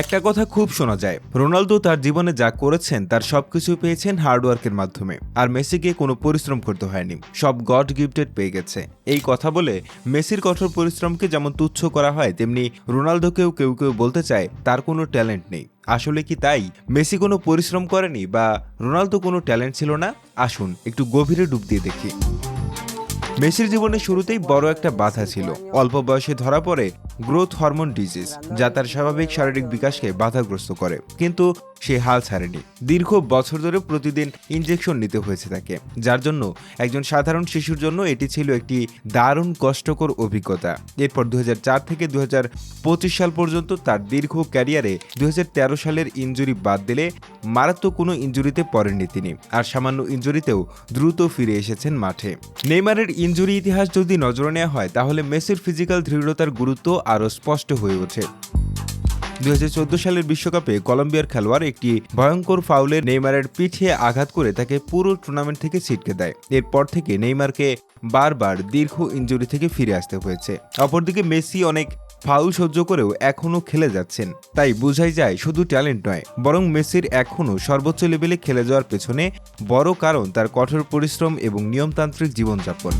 একটা কথা খুব শোনা যায়। রোনালদো তার জীবনে যা করেছেন, তার সবকিছু পেয়েছেন হার্ডওয়ার্কের মাধ্যমে। আর মেসিকে কোনো পরিশ্রম করতে হয়নি। সব গড গিফটেড পেয়ে গেছে। এই কথা বলে মেসির কঠোর পরিশ্রমকে যেমন তুচ্ছ করা হয়, তেমনি রোনালদোকেও কেউ কেউ বলতে চায়, তার কোনো ট্যালেন্ট নেই। আসলে কি তাই? মেসি কোনো পরিশ্রম করেনি বা রোনালদো কোনো ট্যালেন্ট ছিল না? আসুন, একটু গভীরে ডুব দিয়ে দেখি। মেসির জীবনে শুরুতেই বড় একটা বাধা ছিল। অল্প বয়সে ধরা পড়ে গ্রোথ হরমোন ডিজিজ, যা তার স্বাভাবিক শারীরিক বিকাশকে বাধাগ্রস্ত করে। কিন্তু সে হাল ছাড়েনি। দীর্ঘ বছর ধরে প্রতিদিন ইনজেকশন নিতে হয়েছে তাকে, যার জন্য একজন সাধারণ শিশুর জন্য এটি ছিল একটি দারুণ কষ্টকর অভিজ্ঞতা। এরপর দুই হাজার চার থেকে দুই হাজার পঁচিশ সাল পর্যন্ত তার দীর্ঘ ক্যারিয়ারে দুই হাজার তেরো সালের ইঞ্জুরি বাদ দিলে মারাত্মক কোনো ইঞ্জুরিতে পড়েননি তিনি, আর সামান্য ইঞ্জুরিতেও দ্রুত ফিরে এসেছেন মাঠে। নেইমারের ইঞ্জুরি ইতিহাস যদি নজরে নেওয়া হয়, তাহলে মেসির ফিজিক্যাল দৃঢ়তার গুরুত্ব আরও স্পষ্ট হয়ে ওঠে। দুই হাজার চোদ্দ সালের বিশ্বকাপে কলম্বিয়ার খেলোয়াড় একটি ভয়ঙ্কর ফাউলে নেইমারের পিঠে আঘাত করে তাকে পুরো টুর্নামেন্ট থেকে ছিটকে দেয়। এরপর থেকে নেইমারকে বারবার দীর্ঘ ইঞ্জুরি থেকে ফিরে আসতে হয়েছে। অপরদিকে মেসি অনেক ফাউল সহ্য করেও এখনও খেলে যাচ্ছেন। তাই বোঝাই যায় শুধু ট্যালেন্ট নয়, বরং মেসির এখনও সর্বোচ্চ লেভেলে খেলে যাওয়ার পেছনে বড় কারণ তার কঠোর পরিশ্রম এবং নিয়মতান্ত্রিক জীবনযাপন।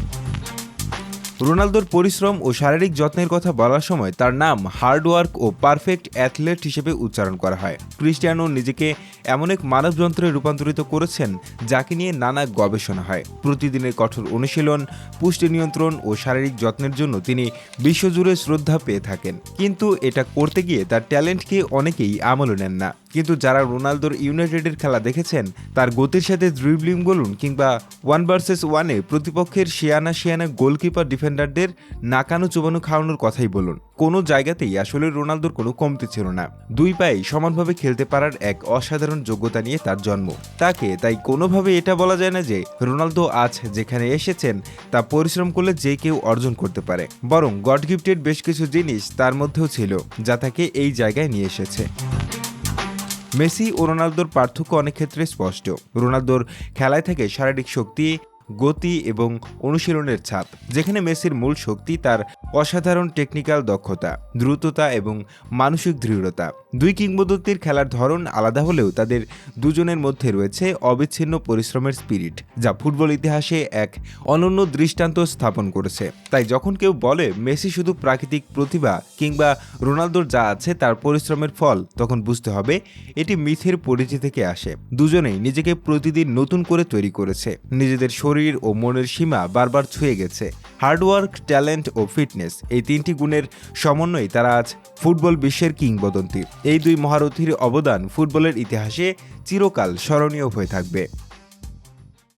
রোনালদোর পরিশ্রম ও শারীরিক যত্নের কথা বলার সময় তার নাম হার্ডওয়ার্ক ও পারফেক্ট অ্যাথলেট হিসেবে উচ্চারণ করা হয়। ক্রিস্টিয়ানো নিজেকে এমন এক মানবযন্ত্রে রূপান্তরিত করেছেন যাকে নিয়ে নানা গবেষণা হয়। প্রতিদিনের কঠোর অনুশীলন, পুষ্টি নিয়ন্ত্রণ ও শারীরিক যত্নের জন্য তিনি বিশ্বজুড়ে শ্রদ্ধা পেয়ে থাকেন। কিন্তু এটা করতে গিয়ে তার ট্যালেন্টকে অনেকেই আমলে নেন না। কিন্তু যারা রোনালদোর ইউনাইটেডের খেলা দেখেছেন, তার গতির সাথে ড্রিবলিং বলুন কিংবা ওয়ান ভার্সেস ওয়ানে প্রতিপক্ষের শিয়ানা শিয়ানা গোলকিপার ডিফেন্ডারদের নাকানো চোবানো খাওয়ানোর কথাই বলুন। কোনো জায়গাতেই আসলে রোনালদোর কোনো কমতি ছিল না। দুই পায়ে সমানভাবে খেলতে পারার এক অসাধারণ যোগ্যতা নিয়ে তার জন্ম। তাকে তাই কোনোভাবে এটা বলা যায় না যে রোনালদো আজ যেখানে এসেছেন, তা পরিশ্রম করলে যে কেউ অর্জন করতে পারে। বরং গড গিফটেড বেশ কিছু জিনিস তার মধ্যেও ছিল, যা তাকে এই জায়গায় নিয়ে এসেছে। মেসি ও রোনালদোর পার্থক্য অনেক ক্ষেত্রে স্পষ্ট। রোনালদোর খেলায় থেকে শারীরিক শক্তি গতি এবং অনুশীলনের ছাপ, যেখানে মেসির মূল শক্তি তার অসাধারণ টেকনিক্যাল দক্ষতা, দ্রুততা এবং মানসিক দৃঢ়তা। দুই কিংবদন্তির খেলার ধরন আলাদা হলেও তাদের দুজনের মধ্যে রয়েছে অবিচ্ছিন্ন পরিশ্রমের স্পিরিট যা ফুটবল ইতিহাসে এক অনন্য দৃষ্টান্ত স্থাপন করেছে। তাই যখন কেউ বলে মেসি শুধু প্রাকৃতিক প্রতিভা কিংবা রোনালদোর যা আছে তার পরিশ্রমের ফল, তখন বুঝতে হবে এটি মিথের পরিচয় থেকে আসে। দুজনেই নিজেকে প্রতিদিন নতুন করে তৈরি করেছে। নিজেদের শরীর ও মনের সীমা বারবার ছুঁয়ে গেছে। হার্ডওয়ার্ক ট্যালেন্ট ও ফিটনেস এই তিনটি গুণের সমন্বয়ে তারা আজ ফুটবল বিশ্বের কিংবদন্তি। এই দুই মহারথীর অবদান ফুটবলের ইতিহাসে চিরকাল স্মরণীয় হয়ে থাকবে।